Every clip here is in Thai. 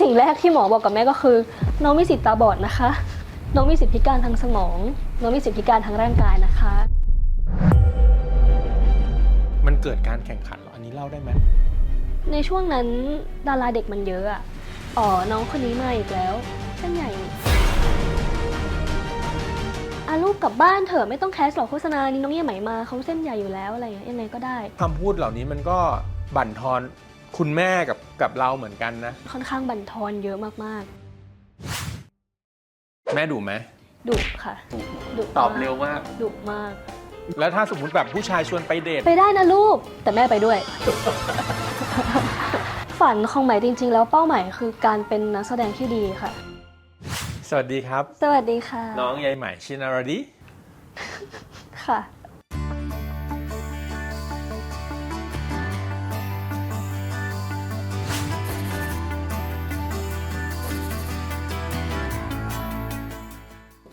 สิ่งแรกที่หมอบอกกับแม่ก็คือ น้องมีสิทธิ์ตาบอดนะคะ น้องมีสิทธิพิการทางสมอง น้องมีสิทธิพิการทางร่างกายนะคะ มันเกิดการแข่งขันเหรออันนี้เล่าได้ไหมในช่วงนั้นดาราเด็กมันเยอะอะอ๋อ น้องคนนี้มาอีกแล้วเส้นใหญ่นี่อาลูกกลับบ้านเถอะไม่ต้องแคสหรอกโฆษณานี้น้องเยี่ยไหมมาเขาเส้นใหญ่อยู่แล้วอะไรอย่างเงี้ยยังไงก็ได้ คำพูดเหล่านี้มันก็บั่นทอน คุณแม่กับกับเราเหมือนกันนะ ค่อนข้างบั่นทอนเยอะมากแม่ดุไหมๆดุค่ะดุตอบเร็วมากดุมาก แล้วถ้าสมมุติแบบผู้ชายชวนไปเดท ไปได้นะลูก แต่แม่ไปด้วย ฝันของใหม่จริง ๆ แล้วเป้าหมายคือการเป็นนักแสดงที่ดีค่ะ สวัสดีครับ สวัสดีค่ะน้องยายใหม่ชินารดีค่ะ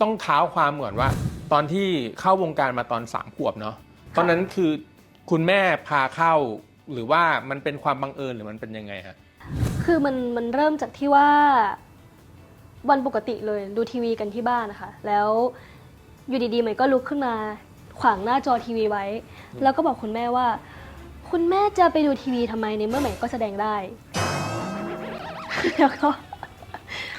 ต้องเท้าความก่อนว่า ตอนที่เข้าวงการมาตอนสามขวบเนาะตอนนั้นคือคุณแม่พาเข้า หรือว่ามันเป็นความบังเอิญหรือมันเป็นยังไงฮะคือมันมันเริ่มจากที่ว่าวันปกติเลยดูทีวีกันที่บ้านนะคะแล้วอยู่ดีๆใหม่ก็ลุกขึ้นมาขวางหน้าจอทีวีไว้ แล้วก็บอกคุณแม่ว่า คุณแม่จะไปดูทีวีทำไมในเมื่อใหม่ก็แสดงได้ แล้วก็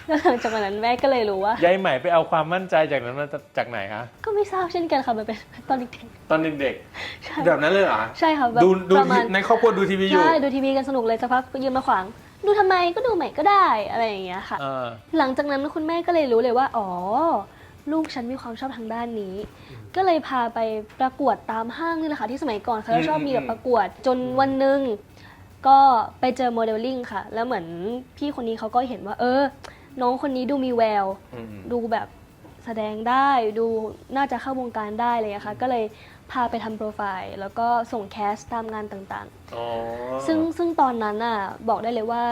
แล้วหลังจากวันนั้นแม่ก็เลยรู้ว่ายายใหม่ไปเอาความมั่นใจจากนั้นมาจากไหนคะก็ไม่ทราบเช่นกันค่ะมันเป็นตอนเด็กตอนเด็กๆใช่ๆแบบนั้นเลยเหรอใช่ค่ะแบบดูดูประมาณในครอบครัวดูทีวีอยู่ใช่ดูทีวีกันสนุกเลยสักพักก็ยืนมาขวาง ดูทำไมก็ดูใหม่ก็ได้อะไรอย่างเงี้ยค่ะ เออ หลังจากนั้นคุณแม่ก็เลยรู้เลยว่า อ๋อ ลูกฉันมีความชอบทางด้านนี้ ก็เลยพาไปประกวดตามห้างนี่แหละค่ะที่สมัยก่อนเขาจะชอบมีแบบประกวด จนวันหนึ่งก็ไปเจอโมเดลลิ่งค่ะ แล้วเหมือนพี่คนนี้เขาก็เห็นว่า เออ น้องคนนี้ดูมีแวว อืมดูแบบแสดงได้ดูน่าจะเข้าวงการได้เลยอะค่ะก็เลยพาไปทำโปรไฟล์ แล้วก็ส่งแคสตามงานต่างอ๋อๆ ซึ่งซึ่งตอนนั้นน่ะบอกได้เลยว่า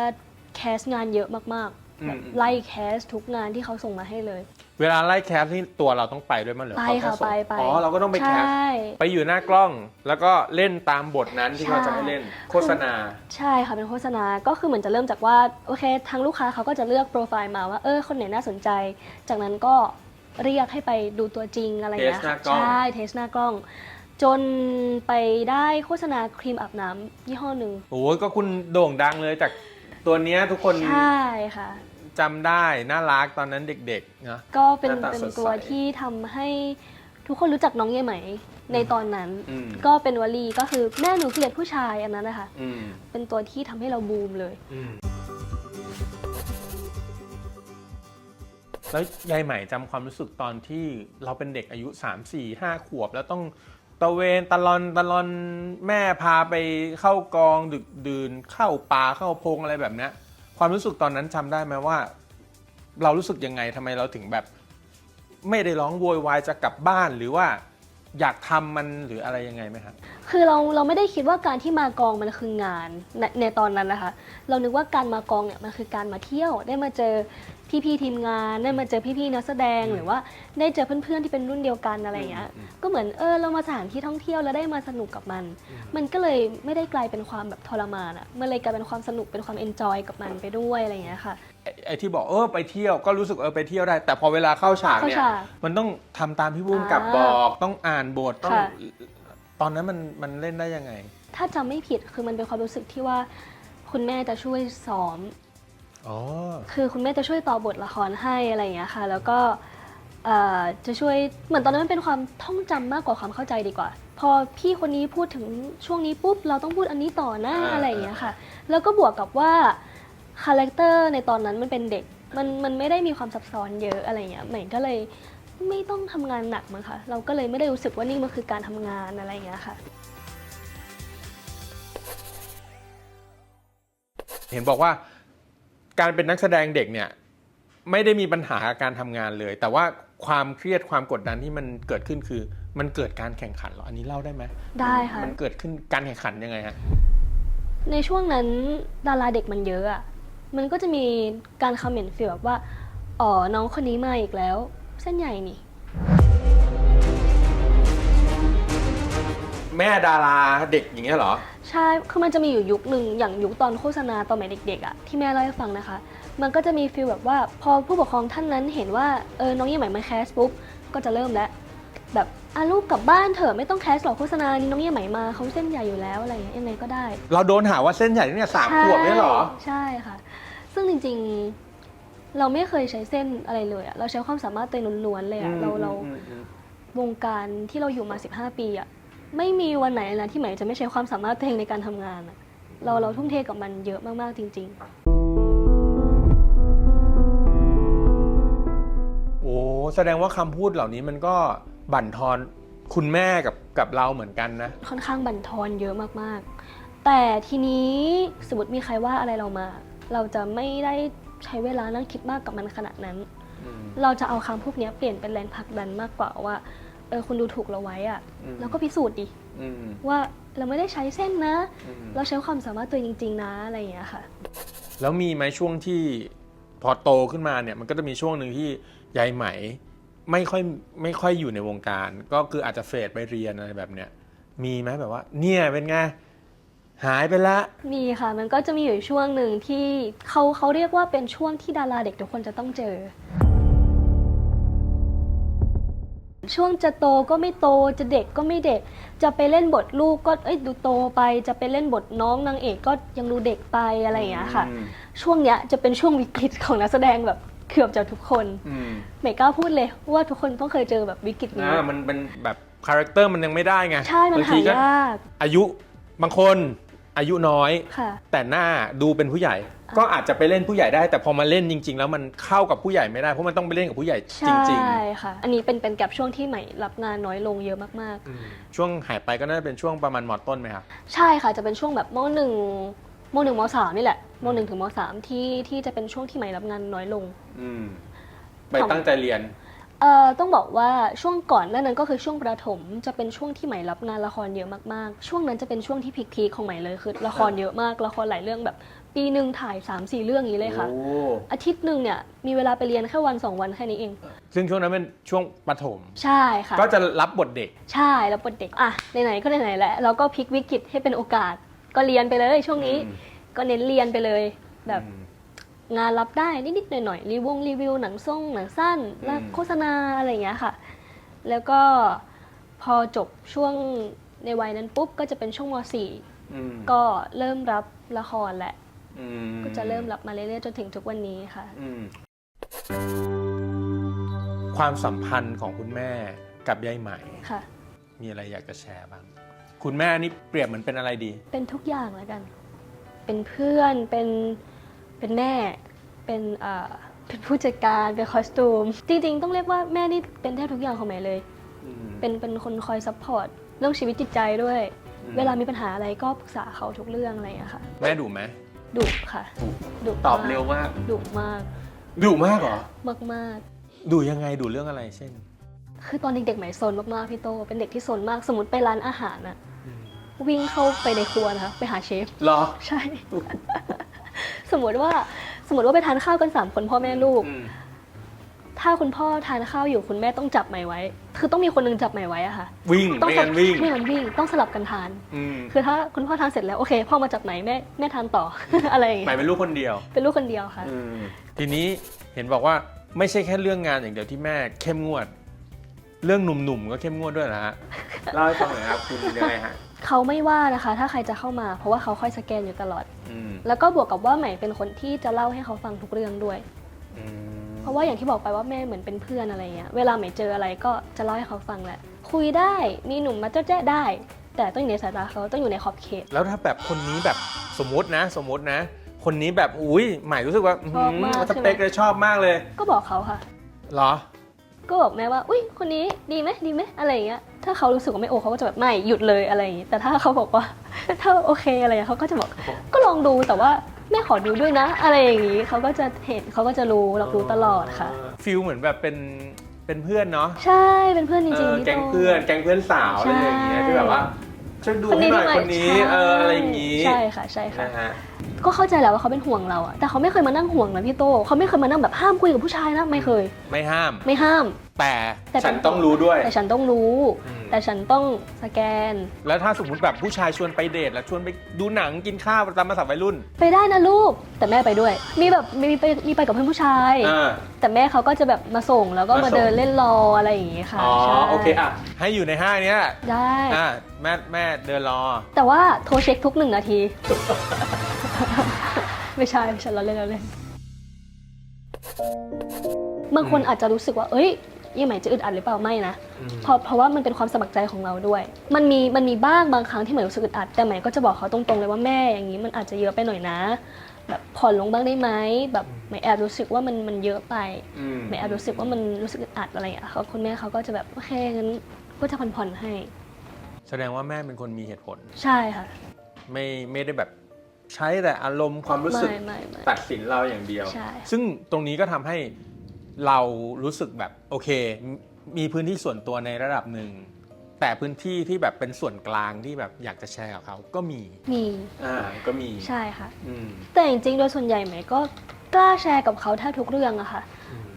แคสงานเยอะมากๆแบบอืม ไล่แคสทุกงานที่เขาส่งมาให้เลย เวลาไล่แคสนี่ตัวเราต้องไปด้วยมั้ยหรือไปเขาแค่ะส่งไปไปอ๋อเราก็ต้องไปแคสใช่ ไปอยู่หน้ากล้องแล้วก็เล่นตามบทนั้นที่เขาจะให้เล่นโฆษณา ใช่ค่ะเป็นโฆษณา ก็คือเหมือนจะเริ่มจากว่าโอเคทางลูกค้าเขาก็จะเลือกโปรไฟล์มาว่าเออคนไหนน่าสนใจ จากนั้นก็เรียกให้ไปดูตัวจริงอะไรอย่างเงี้ยเทสหน้าค่ะกล้อง ใช่เทสหน้ากล้อง จนไปได้โฆษณาครีมอาบน้ำยี่ห้อหนึ่งโอ้ยก็คุณโด่งดังเลยจากตัวเนี้ยทุกคน ใช่ค่ะ จำได้น่ารักตอนนั้นเด็กๆนะก็เป็นหน้าตาเป็นสดใส ตัวที่ทำให้ทุกคนรู้จักน้องเย่ไหมในตอนนั้น อืม ก็เป็นวลีก็คือแม่หนูเกลียดผู้ชายอันนั้นนะคะ อืมเป็นตัวที่ทำให้เราบูมเลย อืมแล้วยายใหม่จำความรู้สึกตอนที่เราเป็นเด็กอายุ 3 4 5 ขวบ แล้วต้องตะเวนตะลอนตะลอนแม่พาไปเข้ากองดึกดื่นเข้าป่าเข้าพงอะไรแบบเนี้ย ความรู้สึกตอนนั้นจำได้ไหมว่า เรารู้สึกยังไงทำไมเราถึงแบบ ไม่ได้ร้องโวยวายจะกลับบ้านหรือว่า อยากทำมันหรืออะไรยังไงไหมครับคือเราเราไม่ได้คิดว่าการที่มากองมันคืองานในในตอนนั้นนะคะ เรานึกว่าการมากองเนี่ยมันคือการมาเที่ยว ได้มาเจอพี่ๆทีมงานได้มาเจอพี่ๆนักแสดงอืมหรือว่าได้เจอเพื่อนๆที่เป็นรุ่นเดียวกันอะไรอย่างเงี้ยอืมก็เหมือนเออเรามาสถานที่ท่องเที่ยวแล้วได้มาสนุกกับมัน มันก็เลยไม่ได้กลายเป็นความแบบทรมานอะมันเลยกลายเป็นความสนุกเป็นความเอนจอยกับมันไปด้วยอะไรอย่างเงี้ยค่ะ ไอ้ไอ้ที่บอกเออไปเที่ยวก็รู้สึกเออไปเที่ยวได้ แต่พอเวลาเข้าฉากเนี่ย เข้าฉากมันต้องทำตามพี่บุ้มกับอ่าบอกต้องอ่านบทต้อง ค่ะ ตอนนั้นมันมันเล่นได้ยังไง ถ้าจำไม่ผิดคือมันเป็นความรู้สึกที่ว่า คุณแม่จะช่วยซ้อม อ๋อ คือคุณแม่จะช่วยต่อบทละครให้อะไรอย่างเงี้ยค่ะ แล้วก็เอ่อจะช่วยเหมือนตอนนั้นมันเป็นความท่องจำมากกว่าความเข้าใจดีกว่า พอพี่คนนี้พูดถึงช่วงนี้ปุ๊บเราต้องพูดอันนี้ต่อหน้าอ่า อะไรอย่างเงี้ยค่ะ แล้วก็บวกกับว่า คาแรคเตอร์ในตอนนั้นมันเป็นเด็ก มันมันไม่ได้มีความซับซ้อนเยอะอะไรอย่างเงี้ยใหม่ก็เลยไม่ต้องทำงานหนักมั้งคะเราก็เลยไม่ได้รู้สึกว่านี่มันคือการทำงานอะไรอย่างเงี้ยค่ะ เห็นบอกว่าการเป็นนักแสดงเด็กเนี่ยไม่ได้มีปัญหากับการทำงานเลย แต่ว่าความเครียดความกดดันที่มันเกิดขึ้นคือ มันเกิดการแข่งขันเหรออันนี้เล่าได้ไหมได้ค่ะ มันเกิดขึ้นการแข่งขันยังไงฮะ ในช่วงนั้นดาราเด็กมันเยอะอะ มันก็จะมีการคอมเมนต์ฟีลแบบว่า อ๋อ น้องคนนี้มาอีกแล้ว เส้นใหญ่นี่มแม่ดาราเด็กอย่างเงี้ยเหรอ ใช่ คือมันจะมีอยู่ยุคหนึ่งอย่างยุคตอนโฆษณาตอนสมัยเด็กๆอะที่แม่เล่าให้ฟังนะคะ มันก็จะมีฟีลแบบว่าพอผู้ปกครองท่านนั้นเห็นว่า เออ น้องยี่ใหม่มาแคสปุ๊บ ก็จะเริ่มแล้ว แบบอะลูกกลับบ้านเถอะไม่ต้องแคสหรอกโฆษณานี้น้องยี่ใหม่มาเขาเส้นใหญ่อยู่แล้วอะไรอย่างเงี้ยยังไงก็ได้เราโดนหาว่าเส้นใหญ่ตั้งแต่สามขวบเนี่ยเหรอ ใช่ค่ะ ซึ่งจริงๆ เราไม่เคยใช้เส้นอะไรเลยอะเราใช้ความสามารถตัวเองล้วนๆเลยอะเราเราอืมอืมวงการที่เราอยู่มา 15 ปีอะไม่มีวันไหนเลยนะที่ใหม่จะไม่ใช้ความสามารถตัวเองในการทำงานอะเราเราทุ่มเทกับมันเยอะมากๆจริงโอ้แสดงว่าคำพูดเหล่านี้มันก็ บั่นทอนคุณแม่กับกับเราเหมือนกันนะๆค่อนข้างบั่นทอนเยอะมากๆ แต่ทีนี้สมมติมีใครว่าอะไรเรามา เราจะไม่ได้ใช้เวลานั่งคิดมากกับมันขนาดนั้น เราจะเอาคำพวกเนี้ยเปลี่ยนเป็นแรงผลักดันมากกว่าว่าเออคุณดูถูกเราไว้อะอืมแล้วก็พิสูจน์ดิอืมว่าเราไม่ได้ใช้เส้นนะอืมเราใช้ความสามารถตัวเองจริง ๆ นะอะไรอย่างเงี้ยค่ะ แล้วมีไหมช่วงที่พอโตขึ้นมาเนี่ยมันก็จะมีช่วงหนึ่งที่ยายไหม ไม่ค่อยไม่ค่อยอยู่ในวงการ ก็คืออาจจะเฟดไปเรียนอะไรแบบเนี้ยมีไหมแบบว่า เนี่ยเป็นไงหายไปละ มีค่ะ มันก็จะมีอยู่ช่วงหนึ่งที่เขาเขาเรียกว่าเป็นช่วงที่ดาราเด็กทุกคนจะต้องเจอ ช่วงจะโตก็ไม่โตจะเด็กก็ไม่เด็ก จะไปเล่นบทลูกก็เอ้ยดูโตไป จะไปเล่นบทน้องนางเอกก็ยังดูเด็กไปอะไรอย่างเงี้ยค่ะอืมช่วงเนี้ยจะเป็นช่วงวิกฤตของนักแสดงแบบ เกือบจะทุกคนอืมไม่กล้าพูดเลยว่าทุกคนต้องเคยเจอแบบวิกฤตนี้ อ่ามันเป็นแบบคาแรคเตอร์มันยังไม่ได้ไงใช่มันบางหาทีก็ยากอายุบางคนอายุน้อย ค่ะ แต่หน้าดูเป็นผู้ใหญ่ ก็อาจจะไปเล่นผู้ใหญ่ได้ แต่พอมาเล่นจริง ๆ แล้วมันเข้ากับผู้ใหญ่ไม่ได้เพราะมันต้องไปเล่นกับผู้ใหญ่จใช่ริงค่ะ อันนี้เป็นเป็นกับช่วงที่ใหม่รับงานน้อยลงเยอะมากๆอืมช่วงหายไปก็น่าจะเป็นช่วงประมาณมอต้นไหมครับ ๆ ใช่ค่ะจะเป็นช่วงแบบมหนึ่ง มหนึ่งมสามนี่แหละมหนึ่งถึงมสามที่ที่จะเป็นช่วงที่ใหม่รับงานน้อยลง อืมไปตั้งใจเรียน เอ่อต้องบอกว่าช่วงก่อนหน้านั้นก็คือช่วงประถม จะเป็นช่วงที่ใหม่รับงานละครเยอะมากๆ ช่วงนั้นจะเป็นช่วงที่พีคๆของใหม่เลยคือละครเยอะมากละครหลายเรื่องแบบ ปีหนึ่งถ่าย3 4เรื่องอย่างนี้เลยค่ะ โอ้อาทิตย์หนึ่งเนี่ยมีเวลาไปเรียนแค่วันสองวันแค่นี้เอง ซึ่งช่วงนั้นเป็นช่วงประถม ใช่ค่ะ ก็จะรับบทเด็ก ใช่แล้วเป็นเด็กอะไหนๆก็ไหนๆแล้วเราก็พลิกวิกฤตให้เป็นโอกาส ก็เรียนไปเลยช่วงนี้ อืม ก็เน้นเรียนไปเลย แบบอืม งานรับได้นิดๆหน่อยๆรีวงรีวิวหนังส่งหนังสั้นอืมและโฆษณาอะไรอย่างเงี้ยค่ะ แล้วก็พอจบช่วงในวัยนั้นปุ๊บก็จะเป็นช่วงม อืม .4 ก็เริ่มรับละครแหละ อืมก็จะเริ่มรับมาเรื่อยๆจนถึงทุกวันนี้ค่ะ อืมความสัมพันธ์ของคุณแม่กับยายไหม ค่ะ มีอะไรอยากจะแชร์บ้าง คุณแม่นี่เปรียบเหมือนเป็นอะไรดี เป็นทุกอย่างแล้วกัน เป็นเพื่อน เป็น เป็นแม่ เป็นเอ่อเป็นผู้จัดการ เป็นคอสตูม จริง ๆ ต้องเรียกว่าแม่นี่เป็นแทบทุกอย่างของใหม่เลย เป็น เป็นคนคอยซัพพอร์ตเรื่องชีวิตจิตใจด้วย อืม เวลามีปัญหาอะไรก็ปรึกษาเขาทุกเรื่องอะไรอย่างเงี้ยค่ะ แม่ดุไหมดุค่ะ ดุตอบมากเร็วมากดุมาก ดุมากเหรอมากมาก ดุยังไงดุเรื่องอะไรเช่น ๆ คือตอนเด็กๆใหม่ซนมากๆพี่โต เป็นเด็กที่ซนมาก สมมติไปร้านอาหารน่ะ วิ่งเข้าไปในครัวนะคะไปหาเชฟ เหรอ ใช่ สมมติว่าสมมติว่าไปทานข้าวกันสามคนพ่อแม่ลูก อืม ถ้าคุณพ่อทานข้าวอยู่คุณแม่ต้องจับใหม่ไว้ คือต้องมีคนหนึงจับใหม่ไว้อะค่ะวิ่งต้องไม่งั้นวิ่ง ไม่งั้นวิ่งต้องสลับกันทาน อืมคือถ้าคุณพ่อทานเสร็จแล้วโอเคพ่อมาจับไหนแม่แม่ทานต่อ อะไรอย่างหมายเงี้ยเป็นลูกคนเดียว เป็นลูกคนเดียวค่ะ อืม ทีนี้เห็นบอกว่าไม่ใช่แค่เรื่องงานอย่างเดียวที่แม่เข้มงวด เรื่องหนุ่มๆก็เข้มงวดด้วยนะฮะ เล่าให้ฟังหน่อยครับคุณยังไงฮะ เขาไม่ว่านะคะ ถ้าใครจะเข้ามา เพราะว่าเขาคอยสแกนอยู่ตลอด อืมแล้วก็บวกกับว่าใหม่เป็นคนที่จะเล่าให้เขาฟังทุกเรื่องด้วย อืมเพราะว่าอย่างที่บอกไปว่าแม่เหมือนเป็นเพื่อนอะไรเงี้ย เวลาใหม่เจออะไรก็จะเล่าให้เขาฟังแหละ คุยได้ มีหนุ่มมาเจ้าแจ้ได้ แต่ต้องอยู่ในสายตาเขาต้องอยู่ในขอบเขต แล้วถ้าแบบคนนี้แบบสมมตินะ สมมตินะ คนนี้แบบอุ้ยใหม่รู้สึกว่าชอบมากสเปคเลยชอบมากเลยก็บอกเขาค่ะ เหรอ ก็บอกแม่ว่า อุ้ยคนนี้ดีไหมดีไหมอะไรอย่างเงี้ย ถ้าเขารู้สึกว่าไม่โอเขาก็จะแบบไม่หยุดเลยอะไรอย่างงี้ แต่ถ้าเขาบอกว่า ถ้าโอเคอะไรอย่างเงี้ยเขาก็จะบอกก็ลองดูแต่ว่าแม่ขอดูด้วยนะ อะไรอย่างงี้เขาก็จะเห็นเขาก็จะรู้รับรู้ตลอดค่ะ ฟิลเหมือนแบบเป็นเป็นเพื่อนเนาะใช่เป็นเพื่อนจเอริงอๆพี่แก๊งโต เพื่อนแก๊งเพื่อนสาวอะไรอย่างเงี้ยใช่ ที่แบบว่าช่วยดูให้หน่อยคนนี้ใช่เอออะไรอย่างงี้ใช่ค่ะใช่ค่ะ นะฮะ ก็เข้าใจแหล้วว่าเขาเป็นห่วงเราอะแต่เขาไม่เคยมานั่งห่วงนะพี่โตเขาไม่เคยมานั่งแบบห้ามคุยกับผู้ชายนะไม่เคย ไม่ห้าม ไม่ห้าม แต่แต่ ฉันต้องรู้ด้วย แต่ฉันต้องรู้ อืม แต่ฉันต้องสแกน แล้วถ้าสมมติแบบผู้ชายชวนไปเดทแล้วชวนไปดูหนังกินข้าวตามภาษาวัยรุ่นไปได้นะลูก แต่แม่ไปด้วย มีแบบมีมีไปมีไปกับเพื่อนผู้ชาย อ่า แต่แม่เขาก็จะแบบมาส่งแล้วก็มามาส่ง เดินเล่นรออะไรอย่างงี้ค่ะอ๋อใช่โอเคอะให้อยู่ในห้างเนี้ยได้ อ่าแม่แม่เดินรอ แต่ว่าโทรเช็คทุกหนึ่งนาที ไม่ใช่ไม่ใช่เราเล่นเราเล่น บางคนอาจจะรู้สึกว่า เอ้ย ยี่ไหมจะอึดอัดหรือเปล่าไม่นะเพราะเพราะว่ามันเป็นความสมัครใจของเราด้วย มันมีมันมีบ้างบางครั้งที่เหมือนรู้สึกอึดอัดแต่ใหม่ก็จะบอกเขาตรงๆเลยว่าแม่อย่างนี้มันอาจจะเยอะไปหน่อยนะแบบผ่อนลงบ้างได้ไหมแบบใหม่แอบรู้สึกว่ามันมันเยอะไปอืมใหม่แอบรู้สึกว่ามันรู้สึกอึดอัดอะไรอย่างเงี้ยเขาคุณแม่เขาก็จะแบบโอเคงั้นก็จะผ่อนผ่อนๆให้ แสดงว่าแม่เป็นคนมีเหตุผล ใช่ค่ะ ไม่ไม่ได้แบบใช้แต่อารมณ์ความรู้สึกไม่ไม่ไม่ตัดสินเราอย่างเดียวใช่ซึ่งตรงนี้ก็ทำให้ เรารู้สึกแบบโอเคมมีพื้นที่ส่วนตัวในระดับหนึ่ง แต่พื้นที่ที่แบบเป็นส่วนกลางที่แบบอยากจะแชร์กับเขาก็มีมีอ่าก็มีใช่ค่ะ อืมแต่จริงๆโดยส่วนใหญ่ไหมก็กล้าแชร์กับเขาแทบทุกเรื่องอะค่ะ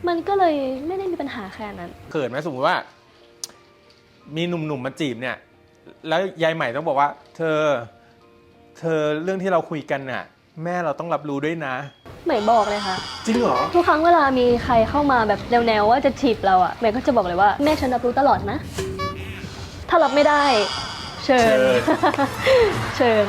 มันก็เลยไม่ได้มีปัญหาแค่นั้น เกิดไหมสมมติว่า มีหนุ่มๆมาจีบเนี่ย แล้วยายใหม่ต้องบอกว่า เธอ เธอเรื่องที่เราคุยกันน่ะ แม่เราต้องรับรู้ด้วยนะ ไหมบอกเลยค่ะ จริงเหรอ ทุกครั้งเวลามีใครเข้ามาแบบแนวๆว่าจะจีบเราอะไหมก็จะบอกเลยว่าแม่ฉันรับรู้ตลอดนะ ถ้ารับไม่ได้ เชิญ เชิญ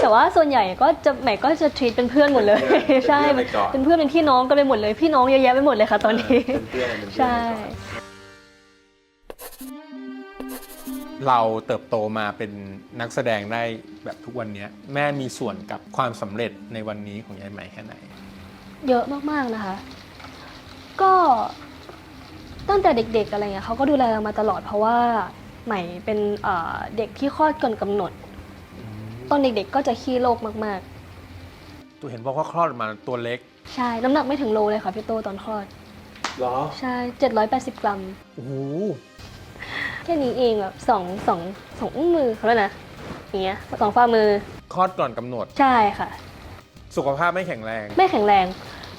แต่ว่าส่วนใหญ่ก็จะไหมก็จะท e ีตเป็นเพื่อนหมดเลยใช่เป็นเพื่อนไปก่อน เป็นเพื่อนเป็นพี่น้องกันไปหมดเลย พี่น้องเยอะแยะไปหมดเลยค่ะตอนนี้ เป็นเพื่อนเป็นเพื่อนใช่ ไปก่อน เราเติบโตมาเป็นนักแสดงได้แบบทุกวันเนี้ยแม่มีส่วนกับความสำเร็จในวันนี้ของยายใหม่แค่ไหน เยอะมากๆนะคะ ก็ตั้งแต่เด็กๆอะไรเงี้ยเขาก็ดูแลเรามาตลอดเพราะว่าใหม่เป็นเอ่อเด็กที่คลอดก่อนกำหนด ตอนเด็กๆก็จะขี้โรคมากตัวเห็นบอกว่าคลอดออกมาตัวเล็ก ๆ ใช่น้ำหนักไม่ถึงโลเลยค่ะพี่โตตอนคลอด เหรอ ใช่ 780 กรัม โอ้โห แค่นี้เองแบบสองสองสองอุ้งมือเขาเลยกนะอย่างเงี้ยสองฝ่ามือคลอดก่อนกำหนด ใช่ค่ะ สุขภาพไม่แข็งแรง ไม่แข็งแรง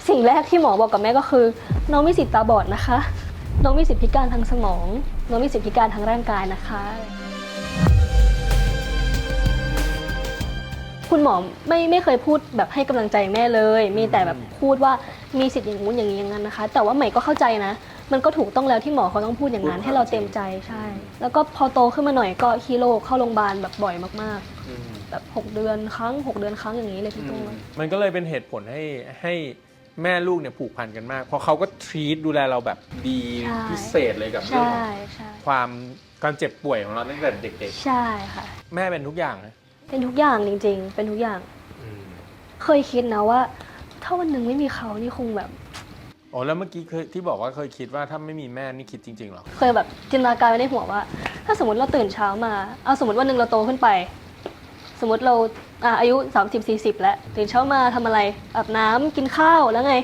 สิ่งแรกที่หมอบอกกับแม่ก็คือ น้องมีสิทธิ์ตาบอดนะคะ น้องมีสิทธิพิการทางสมอง น้องมีสิทธิพิการทางร่างกายนะคะ คุณหมอไม่ไม่เคยพูดแบบให้กำลังใจแม่เลย มีแต่แบบพูดว่ามีสิทธิ์อย่างงู้นอย่างนี้อย่างนั้นนะคะ แต่ว่าใหม่ก็เข้าใจนะ มันก็ถูกต้องแล้วที่หมอเขาต้องพูดอย่างนั้น ให้เราเต็มใจใช่ แล้วก็พอโตขึ้นมาหน่อยก็ฮีโร่เข้าโรงพยาบาลแบบบ่อยมากๆ แบบ 6 เดือนครั้ง 6 เดือนครั้งอย่างนี้เลยพี่ตุ้มมันก็เลยเป็นเหตุผลให้ให้แม่ลูกเนี่ยผูกพันกันมาก เพราะเขาก็ทรีตดูแลเราแบบดีใช่พิเศษเลยกับเรื่องใช่ของใช่ความการเจ็บป่วยของเราตั้งแต่เด็กใช่ค่ะๆแม่เป็นทุกอย่างนะเป็นทุกอย่างจริง ๆ เป็นทุกอย่าง เคยคิดนะว่า ถ้าวันหนึ่งไม่มีเขานี่คงแบบ อ๋อแล้วเมื่อกี้เคยที่บอกว่าเคยคิดว่าถ้าไม่มีแม่นี่คิดจริงๆเหรอ เคยแบบจินตนาการไว้ในหัวว่า ถ้าสมมติเราตื่นเช้ามาเอาสมมติวันหนึ่งเราโตขึ้นไป สมมติเราอะอายุ 30 40 แล้วตื่นเช้ามาทำอะไรอาบน้ำกินข้าวแล้วไง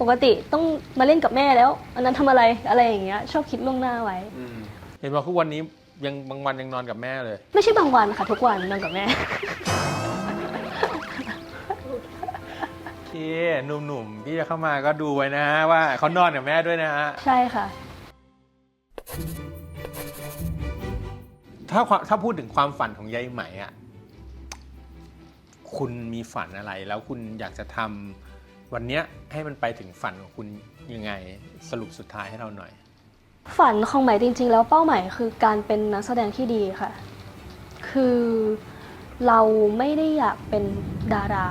ปกติต้องมาเล่นกับแม่แล้ว อันนั้นทำอะไรอะไรอย่างเงี้ยชอบคิดล่วงหน้าไว้เห็นว่าทุกวันนี้ยังบางวันยังนอนกับแม่เลย ไม่ใช่บางวันค่ะทุกวันนอนกับแม่ หนุ่มๆที่จะเข้ามาก็ดูไว้นะฮะว่าเขานอนกับแม่ด้วยนะฮะ ใช่ค่ะ ถ้าความถ้าพูดถึงความฝันของยายไหมอะ คุณมีฝันอะไร แล้วคุณอยากจะทำวันเนี้ยให้มันไปถึงฝันของคุณยังไงสรุปสุดท้ายให้เราหน่อย ฝันของใหม่จริง ๆ แล้วเป้าหมายคือการเป็นนักแสดงที่ดีค่ะ คือเราไม่ได้อยากเป็นดารา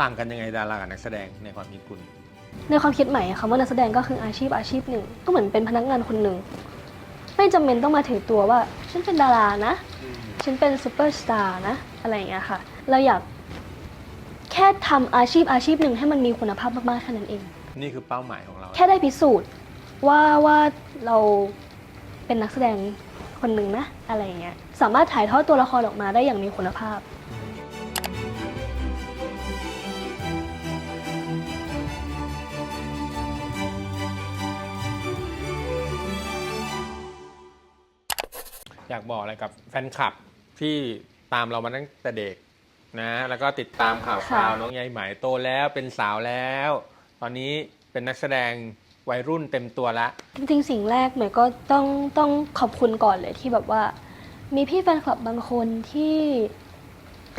ต่างกันยังไงดารากับนักแสดงในความคิดคุณ ในความคิดใหม่คำว่านักแสดงก็คืออาชีพอาชีพหนึ่ง ก็เหมือนเป็นพนักงานคนหนึ่ง ไม่จำเป็นต้องมาถือตัวว่า ฉันเป็นดารานะ ฉันเป็นซูเปอร์สตาร์นะ อะไรอย่างเงี้ยค่ะ เราอยากแค่ทำอาชีพอาชีพหนึ่งให้มันมีคุณภาพมากๆแค่นั้นเอง นี่คือเป้าหมายของเรา แค่ได้พิสูจน์ว่าว่าเราเป็นนักแสดงคนหนึ่งนะ อะไรอย่างเงี้ยสามารถถ่ายทอดตัวละครออกมาได้อย่างมีคุณภาพ อยากบอกอะไรกับแฟนคลับที่ตามเรามาตั้งแต่เด็กนะ แล้วก็ติดตามข่าวคราวค่ะน้องยายไหมโตแล้วเป็นสาวแล้ว ตอนนี้เป็นนักแสดงวัยรุ่นเต็มตัวแล้วจริงๆ สิ่งแรกหน่อยก็ต้องต้องขอบคุณก่อนเลยที่แบบว่า มีพี่แฟนคลับบางคนที่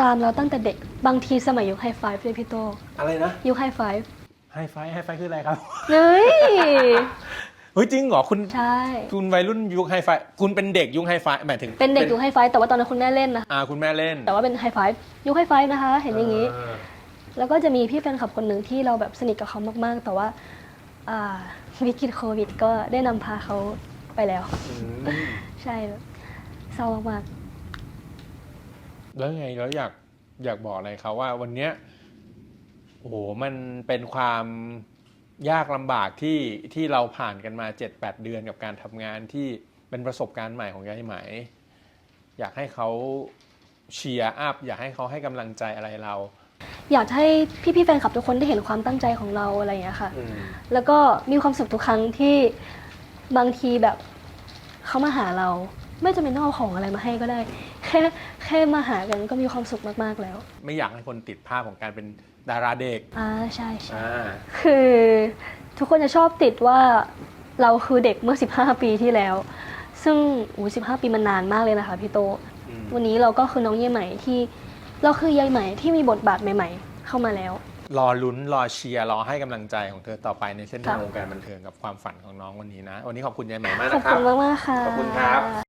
ตามเราตั้งแต่เด็กบางทีสมัยยุคไฮไฟฟ์เลยพี่โตอะไรนะยุคไฮไฟฟ์ไฮไฟไฮไฟคืออะไรครับเฮ้ย เฮ้ยจริงเหรอคุณใช่ คุณวัยรุ่นยุคไฮไฟคุณเป็นเด็กยุคไฮไฟหมายถึงเป็นเด็กยุคไฮไฟฟ์แต่ว่าตอนนั้นคุณแม่เล่นนะ อ่าคุณแม่เล่นแต่ว่าเป็นไฮไฟฟ์ยุคไฮไฟฟ์นะคะ เห็นอย่างนี้าแล้วก็จะมีพี่แฟนคลับคนหนึ่งที่เราแบบสนิทกับเขามากๆ แต่ว่าอ่าวิกฤตโควิด ก็ได้นำพาเขาไปแล้ว อืมใช่แบบเศร้ามากแล้วไงแล้วอยากอยากบอกอะไรเขาว่าวันเนี้ยโอ้โหมันเป็นความ ยากลำบากที่ที่เราผ่านกันมา 7-8 เดือนกับการทำงานที่เป็นประสบการณ์ใหม่ของยายไหม อยากให้เขาเชียร์อัพอยากให้เขาให้กำลังใจอะไรเราๆอยากให้พี่ๆแฟนคลับทุกคนได้เห็นความตั้งใจของเราอะไรอย่างเงี้ยค่ะอืมแล้วก็มีความสุขทุกครั้งที่บางทีแบบเขามาหาเรา ไม่จำเป็นต้องเอาของอะไรมาให้ก็ได้ แค่แค่มาหากันก็มีความสุขมากๆแล้ว ไม่อยากให้คนติดภาพของการเป็น ดาราเด็กอ่าใช่ใช่อ่าคือทุกคนจะชอบติดว่าเราคือเด็กเมื่อ 15 ปีที่แล้ว ซึ่งโอ้15ปีมันนานมากเลยนะคะพี่โต อืมวันนี้เราก็คือน้องเย่ใหม่ที่ เราคือยายใหม่ที่มีบทบาทใหม่ ๆ เข้ามาแล้ว รอลุ้นรอเชียร์รอให้กำลังใจของเธอต่อไปในเส้นทางค่ะ วงการบันเทิงกับความฝันของน้องวันนี้นะ วันนี้ขอบคุณยายไหมมากขอบนะครัคุบ ณมากๆค่ะ ขอบคุณครับ